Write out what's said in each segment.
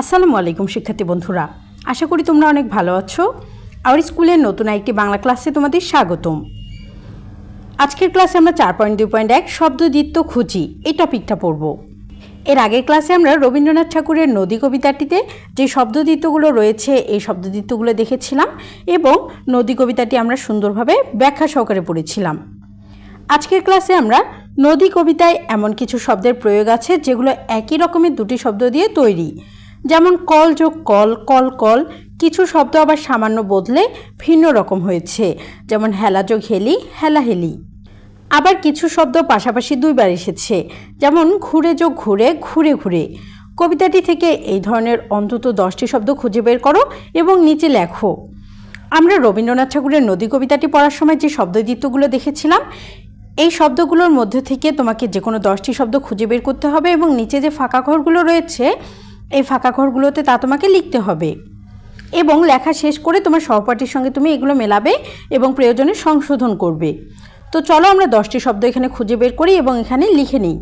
আসসালামু আলাইকুম, শিক্ষার্থী বন্ধুরা। আশা করি তোমরা অনেক ভালো আছো। আমার স্কুলের নতুন একটি বাংলা ক্লাসে তোমাদের স্বাগতম। আজকের ক্লাসে আমরা চার পয়েন্ট, দুই পয়েন্ট, এক শব্দদিত্য খুঁজি। এই টপিকটা পড়ব। এর আগের ক্লাসে আমরা রবীন্দ্রনাথ ঠাকুরের নদী কবিতাটিতে যে শব্দদিত্যগুলো রয়েছে, এই শব্দদিত্যগুলো দেখেছিলাম এবং নদী কবিতাটি আমরা সুন্দরভাবে ব্যাখ্যা সহকারে পড়েছিলাম। আজকের ক্লাসে আমরা নদী কবিতায় এমন কিছু শব্দের প্রয়োগ আছে, যেগুলো একই রকমের দুটি শব্দ দিয়ে তৈরি। যেমন কল যোগ কল কল কল, কিছু শব্দ আবার সামান্য বদলে ভিন্ন রকম হয়েছে। যেমন হেলা যোগ হেলি, হেলা হেলি। আবার কিছু শব্দ পাশাপাশি দুইবার এসেছে। যেমন ঘুরে যোগ ঘুরে ঘুরে ঘুরে। কবিতাটি থেকে এই ধরনের অন্তত দশটি শব্দ খুঁজে বের করো এবং নিচে লেখো। আমরা রবীন্দ্রনাথ ঠাকুরের নদী কবিতাটি পড়ার সময় যে শব্দদিত্যগুলো দেখেছিলাম, এই শব্দগুলোর মধ্যে থেকে তোমাকে যে কোনো দশটি শব্দ খুঁজে বের করতে হবে এবং নিচে যে ফাঁকা ঘরগুলো রয়েছে এই ফাঁকা ঘরগুলোতে তা তোমাকে লিখতে হবে। এবং লেখা শেষ করে তোমার সহপাঠীর সঙ্গে তুমি এগুলো মেলাবে এবং প্রয়োজনে সংশোধন করবে। তো চলো আমরা দশটি শব্দ এখানে খুঁজে বের করি এবং এখানে লিখে নিই।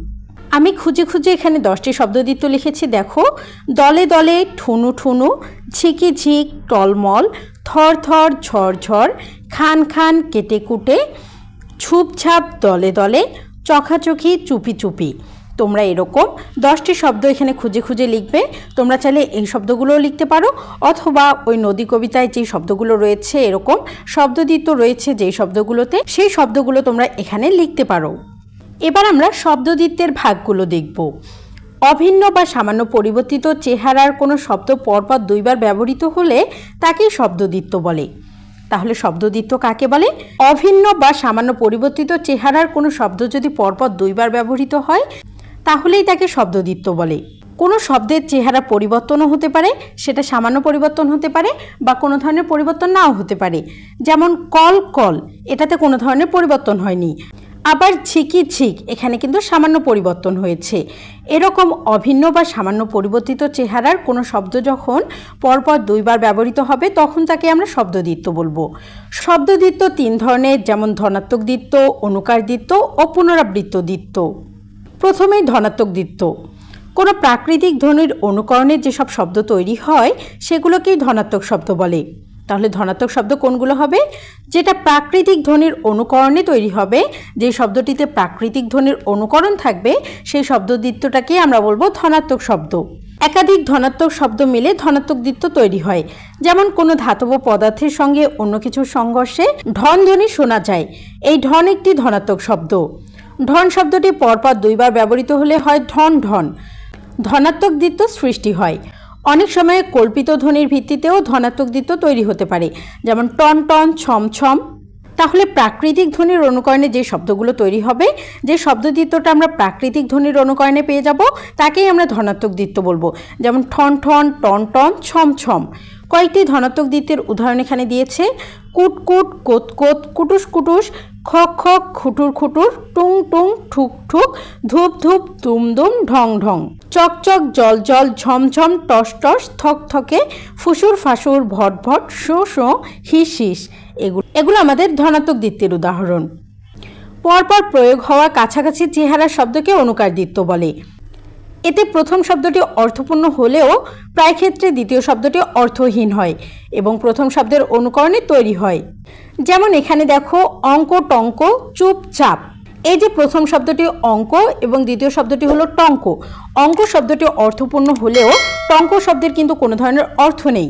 আমি খুঁজে খুঁজে এখানে দশটি শব্দ শব্দদিত্য লিখেছি, দেখো। দলে দলে ঠুনু ঠুনু, ঝিকি ঝিক, টলমল, থর থর ঝড়, খান খান, কেটে কুটে, ছুপছাপ দলে দলে, চখাচখি, চুপি চুপি। তোমরা এরকম দশটি শব্দ এখানে খুঁজে খুঁজে লিখবে। তোমরা চাইলে এই শব্দগুলোও লিখতে পারো, অথবা ওই নদী কবিতায় যে শব্দগুলো রয়েছে এরকম শব্দদিত্য রয়েছে যেই শব্দগুলোতে, সেই শব্দগুলো তোমরা এখানে লিখতে পারো। এবার আমরা শব্দদিত্যের ভাগগুলো দেখব। অভিন্ন বা সামান্য পরিবর্তিত চেহারার কোনো শব্দ পরপর দুইবার ব্যবহৃত হলে তাকেই শব্দদিত্য বলে। তাহলে শব্দদিত্য কাকে বলে? অভিন্ন বা সামান্য পরিবর্তিত চেহারার কোনো শব্দ যদি পরপর দুইবার ব্যবহৃত হয় তাহলেই তাকে শব্দদিত্য বলে। কোনো শব্দের চেহারা পরিবর্তনও হতে পারে, সেটা সামান্য পরিবর্তন হতে পারে বা কোনো ধরনের পরিবর্তন নাও হতে পারে। যেমন কল কল, এটাতে কোনো ধরনের পরিবর্তন হয়নি। আবার ঝিকি ঝিক, এখানে কিন্তু সামান্য পরিবর্তন হয়েছে। এরকম অভিন্ন বা সামান্য পরিবর্তিত চেহারার কোনো শব্দ যখন পরপর দুইবার ব্যবহৃত হবে, তখন তাকে আমরা শব্দদিত্য বলব। শব্দদিত্য তিন ধরনের, যেমন ধনাত্মক দিত্য অনুকার দিত্য ও পুনরাবৃত্ত দিত্য প্রথমেই ধনাত্মক দিত্য কোনো প্রাকৃতিক ধ্বনির অনুকরণে যেসব শব্দ তৈরি হয়, সেগুলোকেই ধনাত্মক শব্দ বলে। তাহলে ধনাত্মক শব্দ কোনগুলো হবে? যেটা প্রাকৃতিক ধ্বনির অনুকরণে তৈরি হবে, যে শব্দটিতে প্রাকৃতিক ধ্বনির অনুকরণ থাকবে, সেই শব্দদিত্যটাকেই আমরা বলব ধনাত্মক শব্দ। একাধিক ধনাত্মক শব্দ মিলে ধনাত্মক দিত্য তৈরি হয়। যেমন কোনো ধাতব পদার্থের সঙ্গে অন্য কিছুর সংঘর্ষে ঢন ধ্বনি শোনা যায়। এই ঢন একটি ধনাত্মক শব্দ। ঢন শব্দটি পরপর দুইবার ব্যবহৃত হলে হয় ঢন ঢন। ধনাত্মক দিত্য সৃষ্টি হয়। অনেক সময় কল্পিত ধ্বনির ভিত্তিতেও ধনাত্মক দিত্য তৈরি হতে পারে, যেমন টন টন, ছম ছম। তাহলে প্রাকৃতিক ধ্বনির অনুকরণে যে শব্দগুলো তৈরি হবে, যে শব্দদিত্যটা আমরা প্রাকৃতিক ধ্বনির অনুকরণে পেয়ে যাব, তাকেই আমরা ধনাত্মক দিত্য বলব, যেমন ঠন ঠন, টন টন, ছম ছম। কয়েকটি ধনাত্মক দিত্যের উদাহরণ এখানে দিয়েছে। কুট কুট, কোত কোত, কুটুস কুটুস খক খক খুটুর খুটুর, টুং টুং, ঠুক ঠুক, ধূপ ধূপ, দুম দুম, ঢং ঢং। চকচক জল জল ঝমঝম টস টস, থক থকে, ফুসুর ফাসুর, ভট ভট, শো শো, হিস হিস। এগুলো এগুলো আমাদের ধনাত্মক দিত্যের উদাহরণ। পরপর প্রয়োগ হওয়া কাছাকাছি চেহারার শব্দকে অনুকার দিত্য বলে। এতে প্রথম শব্দটি অর্থপূর্ণ হলেও প্রায় ক্ষেত্রে দ্বিতীয় শব্দটি অর্থহীন হয় এবং প্রথম শব্দের অনুকরণে তৈরি হয়। যেমন এখানে দেখো, অঙ্ক টঙ্ক, চুপচাপ। এই যে প্রথম শব্দটি অঙ্ক এবং দ্বিতীয় শব্দটি হলো টঙ্ক। অঙ্ক শব্দটি অর্থপূর্ণ হলেও টঙ্ক শব্দের কিন্তু কোনো ধরনের অর্থ নেই।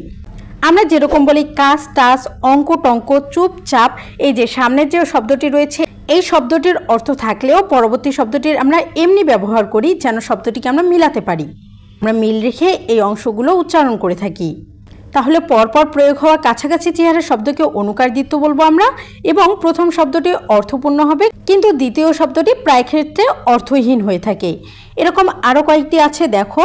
আমরা যেরকম বলি কাজ, টাস, অঙ্ক, টঙ্ক, চুপচাপ, এই যে সামনের যে শব্দটি রয়েছে এই শব্দটির অর্থ থাকলেও পরবর্তী শব্দটির আমরা এমনি ব্যবহার করি যেন শব্দটিকে আমরা মিলাতে পারি। আমরা মিল রেখে এই অংশগুলো উচ্চারণ করে থাকি। তাহলে পরপর প্রয়োগ হওয়া কাছাকাছি চেহারার শব্দকে অনুকার দিত্য বলব আমরা এবং প্রথম শব্দটি অর্থপূর্ণ হবে, কিন্তু দ্বিতীয় শব্দটি প্রায় ক্ষেত্রে অর্থহীন হয়ে থাকে। এরকম আরও কয়েকটি আছে, দেখো,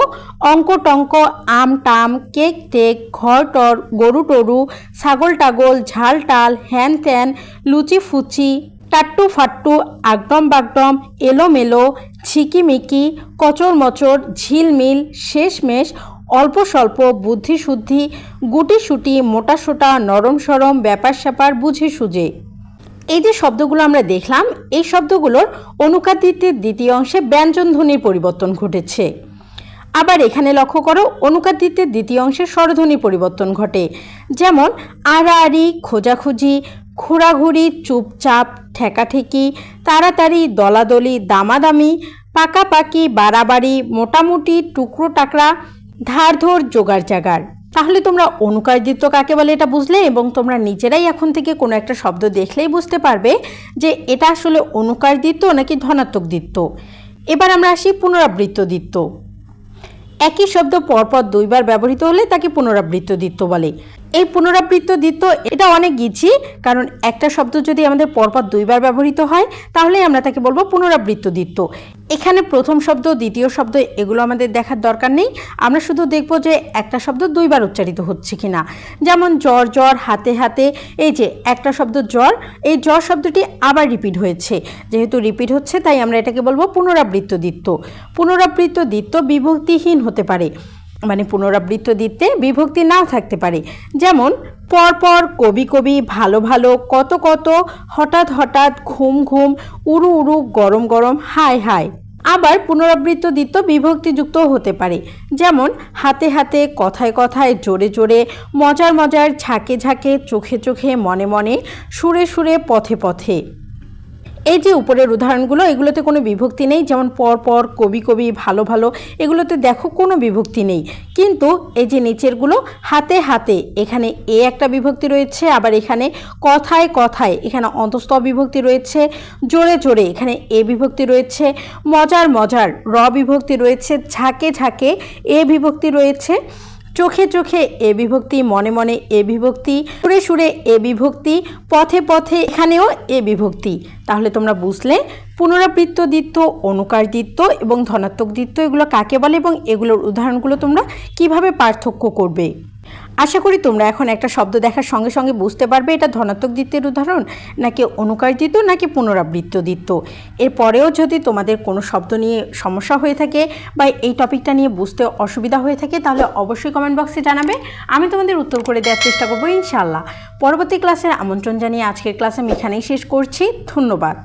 অঙ্ক টঙ্ক, আম টাম, কেক টেক, ঘর টর, গরু টরু, ছাগল টাগল, ঝাল টাল, হ্যান ত্যান, লুচি ফুচি টাট্টু ফাট্টু আগডম বাগডম এলোমেলো ঝিকিমিকি কচর মচর ঝিলমিল, শেষমেশ, অল্প স্বল্প বুদ্ধি শুদ্ধি গুটি সুটি মোটা সোটা নরম সরম, ব্যাপার স্যাপার, বুঝে সুঝে। এই যে শব্দগুলো আমরা দেখলাম, এই শব্দগুলোর অনুকাদিত্যের দ্বিতীয় অংশে ব্যঞ্জন ধ্বনির পরিবর্তন ঘটেছে। আবার এখানে লক্ষ্য করো অনুকার দ্বিতীয় অংশে স্বরধ্বনি পরিবর্তন ঘটে। যেমন আড়াআড়ি খোঁজাখুঁজি ঘোরাঘুরি, চুপচাপ, ঠেকাঠেকি, তাড়াতাড়ি, দলাদলি, দামাদামি, পাকাপাকি, বাড়াবাড়ি, মোটামুটি টুকরো টাকরা ধারধর জোগাড় জাগার তাহলে তোমরা অনুকার দ্বিত্ব কাকে বলে এটা বুঝলে? এবং তোমরা নিজেরাই এখন থেকে কোনো একটা শব্দ দেখলেই বুঝতে পারবে যে এটা আসলে অনুকার দ্বিত্ব নাকি ধনাত্মক দ্বিত্ব এবার আমরা আসি পুনরাবৃত্ত দ্বিত্ব একই শব্দ পরপর দুইবার ব্যবহৃত হলে তাকে পুনরাবৃত্ত দ্বিত্ব বলে। এই পুনরাবৃত্ত দ্বিত্ব এটা অনেক গিছি কারণ একটা শব্দ যদি আমাদের পরপর দুইবার ব্যবহৃত হয় তাহলে আমরা তাকে বলব পুনরাবৃত্ত দ্বিত্ব এখানে প্রথম শব্দ, দ্বিতীয় শব্দ, এগুলো আমাদের দেখার দরকার নেই। আমরা শুধু দেখব যে একটা শব্দ দুইবার উচ্চারিত হচ্ছে কিনা। যেমন জ্বর জ্বর, হাতে হাতে, এই যে একটা শব্দ জ্বর, এই জ্বর শব্দটি আবার রিপিট হয়েছে। যেহেতু রিপিট হচ্ছে, তাই আমরা এটাকে বলব পুনরাবৃত্ত দ্বিত্ব পুনরাবৃত্ত দ্বিত্ব বিভক্তিহীন হতে পারে। মানে পুনরাবৃত্ত দিতে বিভক্তি নাও থাকতে পারে। যেমন, পরপর কবি কবি ভালো ভালো কত কত হঠাৎ হঠাৎ ঘুম ঘুম উড়ু উড়ু গরম গরম হায় হায়। আবার পুনরাবৃত্ত দ্বিত্ব বিভক্তিযুক্ত হতে পারে। যেমন, হাতে হাতে কথায় কথায় জোরে জোরে মজার মজার ঝাঁকে ঝাঁকে চোখে চোখে মনে মনে সুরে সুরে পথে পথে। এই যে উপরের উদাহরণগুলো, এগুলোতে কোনো বিভক্তি নেই, যেমন পর পর, কবি কবি, ভালো ভালো, এগুলোতে দেখো কোনো বিভক্তি নেই। কিন্তু এই যে নিচেরগুলো, হাতে হাতে, এখানে এ একটা বিভক্তি রয়েছে, আবার এখানে কথায় কথায়, এখানে অন্তস্থ বিভক্তি রয়েছে, জোরে জোরে, এখানে এ বিভক্তি রয়েছে, মজার মজার, র বিভক্তি রয়েছে, ঝাঁকে ঝাঁকে, এ বিভক্তি রয়েছে। চোখে চোখে এ বিভক্তি, মনে মনে এ বিভক্তি, সুরে সুরে এ বিভক্তি, পথে পথে এখানেও এ বিভক্তি। তাহলে তোমরা বুঝলে পুনরাবৃত্ত দ্বিত্ব, অনুকার দ্বিত্ব এবং ধনাত্মক দ্বিত্ব এগুলো কাকে বলে এবং এগুলোর উদাহরণগুলো তোমরা কীভাবে পার্থক্য করবে? আশা করি তোমরা এখন একটা শব্দ দেখার সঙ্গে সঙ্গে বুঝতে পারবে, এটা ধনাত্মক দ্বিত্বের উদাহরণ, নাকি অনুকার দ্বিত্ব নাকি পুনরাবৃত্ত দ্বিত্ব এরপরেও যদি তোমাদের কোনো শব্দ নিয়ে সমস্যা হয়ে থাকে বা এই টপিকটা নিয়ে বুঝতে অসুবিধা হয়ে থাকে, তাহলে অবশ্যই কমেন্ট বক্সে জানাবে। আমি তোমাদের উত্তর করে দেওয়ার চেষ্টা করব ইনশাল্লাহ পরবর্তী ক্লাসের আমন্ত্রণ জানিয়ে আজকের ক্লাস আমি এখানেই শেষ করছি। ধন্যবাদ।